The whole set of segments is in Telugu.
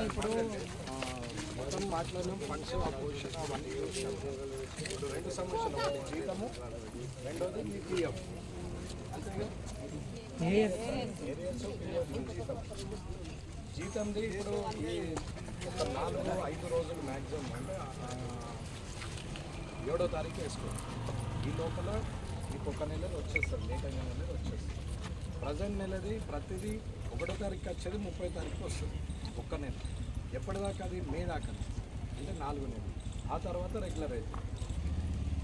ఇప్పుడు మొత్తం మాట్లాడినాం ఫండ్స్ అపోజిషన్ అవన్నీ ఇప్పుడు రెండు సమస్యలు ఒకటి జీతము రెండోది మీ పిఎఫ్ పిఎఫ్ జీతం జీతంది ఇప్పుడు ఈ ఒక నాలుగు ఐదు రోజులు మ్యాక్సిమం అంటే ఏడో తారీఖు వేసుకోండి ఈ లోపల మీకు ఒక నెలలో వచ్చేస్తారు లేట్ అయిన నెలలో వచ్చేస్తుంది ప్రజెంట్ నెలది ప్రతిదీ ఒకటో తారీఖు వచ్చేది ముప్పై తారీఖు వస్తుంది ఒక్క నెల. ఎప్పటిదాకా అది మే దాకా? అంటే నాలుగు నెలలు. ఆ తర్వాత రెగ్యులర్ అవుతుంది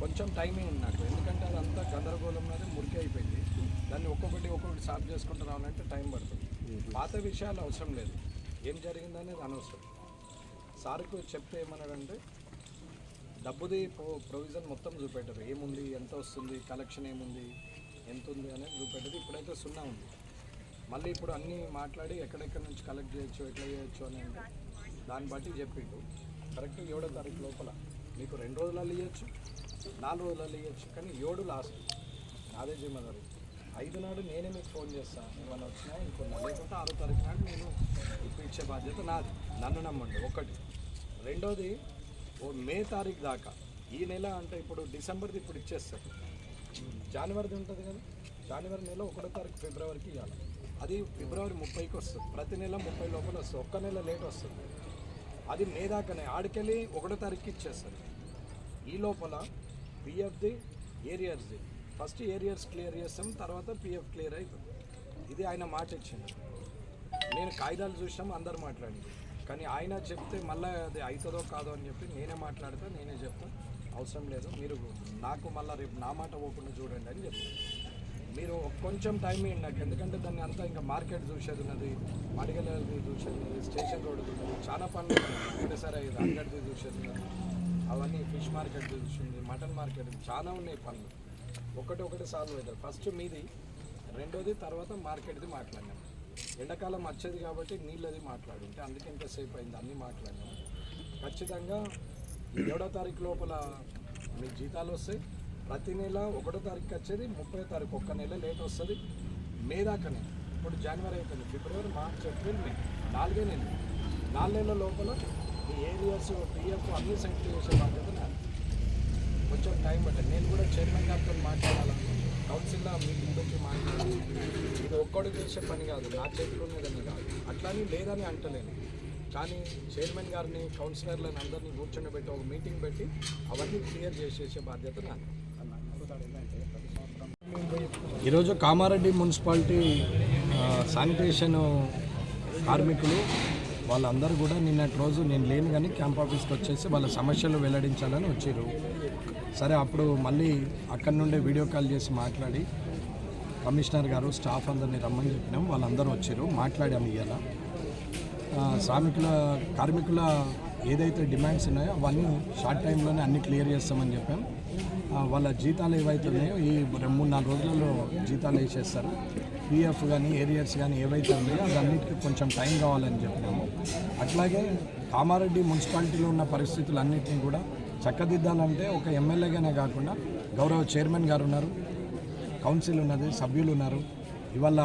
కొంచెం టైమింగ్ ఉంది నాకు. ఎందుకంటే అదంతా గందరగోళం అనేది మురికి అయిపోయింది. దాన్ని ఒక్కొక్కటి ఒక్కొక్కటి సాల్వ్ చేసుకుంటూ రావాలంటే టైం పడుతుంది. పాత విషయాలు అవసరం లేదు. ఏం జరిగిందనేది అనవసరం. సార్కు చెప్తే ఏమన్నాడంటే డబ్బుది ప్రొ- ప్రొవిజన్ మొత్తం చూపెట్టారు. ఏముంది? ఎంత వస్తుంది? కలెక్షన్ ఏముంది? ఎంత ఉంది అనేది చూపెట్టేది. ఇప్పుడైతే సున్నా ఉంది. మళ్ళీ ఇప్పుడు అన్నీ మాట్లాడి ఎక్కడెక్కడి నుంచి కలెక్ట్ చేయొచ్చు ఎట్లా చేయొచ్చు అని దాన్ని బట్టి చెప్పిండు. కరెక్ట్ ఏడో తారీఖు లోపల మీకు రెండు రోజులలో ఇవ్వచ్చు నాలుగు రోజులలో ఇవ్వచ్చు కానీ ఏడు లాస్ట్ నాదే జిమ్మదారు ఐదు నాడు నేనే మీకు ఫోన్ చేస్తాను ఏమైనా వచ్చినా ఇంకొన్న లేకుంటే ఆరో తారీఖు నాడు నేను ఇప్పించే బాధ్యత నాది. నన్ను నమ్మండి. ఒకటి. రెండోది ఓ మే తారీఖు దాకా ఈ నెల అంటే ఇప్పుడు డిసెంబర్ది ఇప్పుడు ఇచ్చేస్తారు. జనవరిది ఉంటుంది కదా. జనవరి నెల ఒకటో తారీఖు ఫిబ్రవరికి ఇవ్వాలి అది ఫిబ్రవరి ముప్పైకి వస్తుంది. ప్రతి నెల ముప్పై లోపల వస్తుంది. ఒక్క నెల లేట్ వస్తుంది. అది మే దాకానే ఆడికెళ్ళి ఒకటో తారీఖుకి ఇచ్చేస్తారు ఈ లోపల పిఎఫ్ది ఏరియర్స్ది. ఫస్ట్ ఏరియర్స్ క్లియర్ చేస్తాం తర్వాత పిఎఫ్ క్లియర్ అవుతుంది ఇది ఆయన మాట ఇచ్చింది నేను కాగితాలు చూసాం అందరు మాట్లాడింది కానీ ఆయన చెప్తే మళ్ళీ అది అవుతుందో కాదో అని చెప్పి నేనే మాట్లాడితే నేనే చెప్తాను అవసరం లేదు. మీరు నాకు మళ్ళీ రేపు నా మాట పోకుండా చూడండి అని చెప్తాను మీరు కొంచెం టైం ఇవ్వండి. నాకు ఎందుకంటే దాన్ని అంతా ఇంకా మార్కెట్ చూసేది ఉన్నది మడిగలది చూసేది ఉన్నది స్టేషన్ రోడ్ చూసేది చాలా పనులు ఒకటేసారి ఐదు అంగడిది చూసేది ఉన్నది. అవన్నీ ఫిష్ మార్కెట్ చూసింది మటన్ మార్కెట్ చాలా ఉన్నాయి పనులు. ఒకటి ఒకటి సాల్వ్ అవుతారు ఫస్ట్ మీది రెండోది తర్వాత మార్కెట్ది మాట్లాడినాం. ఎండాకాలం వచ్చేది కాబట్టి నీళ్ళది మాట్లాడుంటే అందుకే ఎంతసేపు అయింది అన్నీ మాట్లాడినాం. ఖచ్చితంగా ఏడో తారీఖు లోపల మీ జీతాలు వస్తాయి. ప్రతి నెల ఒకటో తారీఖు వచ్చేది ముప్పై తారీఖు ఒక్క నెల లేట్ వస్తుంది. మే దాకానే ఇప్పుడు జనవరి అయిపోయింది. ఫిబ్రవరి మార్చ్ ఏప్రిల్ మే నాలుగే నెలలు. నాలుగు నెలల లోపల ఈ ఏరియాస్ పిఎఫ్ అన్ని సెటిల్ చేసే బాధ్యత నాది. కొంచెం టైం పట్టింది. నేను కూడా చైర్మన్ గారితో మాట్లాడాలి. కౌన్సిల్లో మీటింగ్ పెట్టి మాట్లాడాలి. ఇది ఒక్కడు చేసే పని కాదు. నా చేతిలో ఉన్నదని కాదు. అట్లానే లేదని అంటలేను. కానీ చైర్మన్ గారిని కౌన్సిలర్లను అందరినీ కూర్చొని ఒక మీటింగ్ పెట్టి అవన్నీ క్లియర్ చేసేసే బాధ్యత నాది. ఈరోజు కామారెడ్డి మున్సిపాలిటీ శానిటేషన్ కార్మికులు వాళ్ళందరూ కూడా నిన్నటి రోజు నేను లేను కానీ క్యాంప్ ఆఫీస్కి వచ్చేసి వాళ్ళ సమస్యలు వెల్లడించాలని వచ్చారు. సరే అప్పుడు మళ్ళీ అక్కడి నుండే వీడియో కాల్ చేసి మాట్లాడి కమిషనర్ గారు స్టాఫ్ అందరినీ రమ్మని చెప్పినాం. వాళ్ళందరూ వచ్చారు. మాట్లాడాము ఇవాళ శ్రామికుల కార్మికుల ఏదైతే డిమాండ్స్ ఉన్నాయో అవన్నీ షార్ట్ టైంలోనే అన్ని క్లియర్ చేస్తామని చెప్పాం. వాళ్ళ జీతాలు ఏవైతే ఉన్నాయో ఈ రెండు మూడు నాలుగు రోజులలో జీతాలు వేసేస్తారు. పిఎఫ్ కానీ ఏరియర్స్ కానీ ఏవైతే ఉన్నాయో అదన్నిటికీ కొంచెం టైం కావాలని చెప్పినాము అట్లాగే కామారెడ్డి మున్సిపాలిటీలో ఉన్న పరిస్థితులన్నింటినీ కూడా చక్కదిద్దాలంటే ఒక ఎమ్మెల్యేగానే కాకుండా గౌరవ చైర్మన్ గారు ఉన్నారు కౌన్సిల్ ఉన్నది సభ్యులు ఉన్నారు. ఇవాళ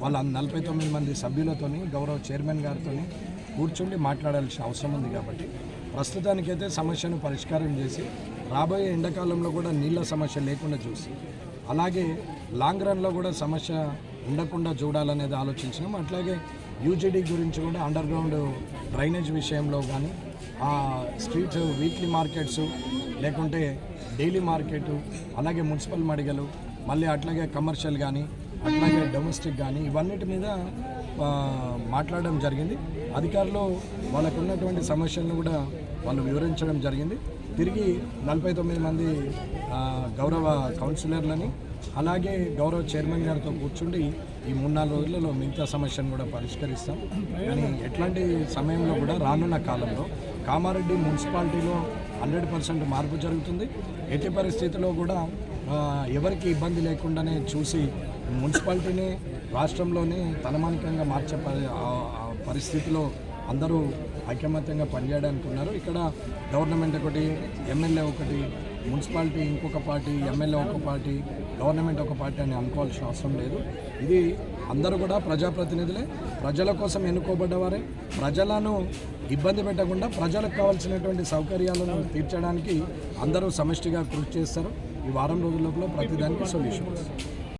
వాళ్ళ నలభై తొమ్మిది మంది సభ్యులతోని గౌరవ చైర్మన్ గారితో కూర్చుండి మాట్లాడాల్సిన అవసరం ఉంది కాబట్టి. ప్రస్తుతానికైతే సమస్యను పరిష్కారం చేసి రాబోయే ఎండాకాలంలో కూడా నీళ్ళ సమస్య లేకుండా చూసి అలాగే లాంగ్ రన్లో కూడా సమస్య ఉండకుండా చూడాలనేది ఆలోచించినాం. అట్లాగే యూజీడీ గురించి కూడా అండర్ గ్రౌండ్ డ్రైనేజ్ విషయంలో కానీ ఆ స్ట్రీట్ వీక్లీ మార్కెట్స్ లేకుంటే డైలీ మార్కెట్ అలాగే మున్సిపల్ మడిగలు మళ్ళీ అట్లాగే కమర్షియల్ కానీ అట్లాగే డొమెస్టిక్ కానీ ఇవన్నిటి మీద మాట్లాడడం జరిగింది. అధికారులు వాళ్ళకు ఉన్నటువంటి సమస్యలను కూడా వాళ్ళు వివరించడం జరిగింది. తిరిగి నలభై తొమ్మిది మంది గౌరవ కౌన్సిలర్లని అలాగే గౌరవ చైర్మన్ గారితో కూర్చుండి ఈ మూడు నాలుగు రోజులలో మిగతా సమస్యను కూడా పరిష్కరిస్తాం. కానీ ఎట్లాంటి సమయంలో కూడా రానున్న కాలంలో కామారెడ్డి మున్సిపాలిటీలో హండ్రెడ్ పర్సెంట్ మార్పు జరుగుతుంది. ఎట్టి పరిస్థితిలో కూడా ఎవరికి ఇబ్బంది లేకుండానే చూసి మున్సిపాలిటీని రాష్ట్రంలోనే తలమానికంగా మార్చే పరి- పరిస్థితిలో అందరూ ఐకమత్యంగా పనిచేయడానికి ఉన్నారు. ఇక్కడ గవర్నమెంట్ ఒకటి ఎమ్మెల్యే ఒకటి మున్సిపాలిటీ ఇంకొక పార్టీ ఎమ్మెల్యే ఒక పార్టీ గవర్నమెంట్ ఒక పార్టీ అని అనుకోవాల్సిన అవసరం లేదు. ఇది అందరూ కూడా ప్రజాప్రతినిధులే. ప్రజల కోసం ఎన్నుకోబడ్డవారే. ప్రజలను ఇబ్బంది పెట్టకుండా ప్రజలకు కావాల్సినటువంటి సౌకర్యాలను తీర్చడానికి అందరూ సమష్టిగా కృషి చేస్తారు. ఈ వారం రోజుల లోపల ప్రతిదానికి సొల్యూషన్ వస్తుంది.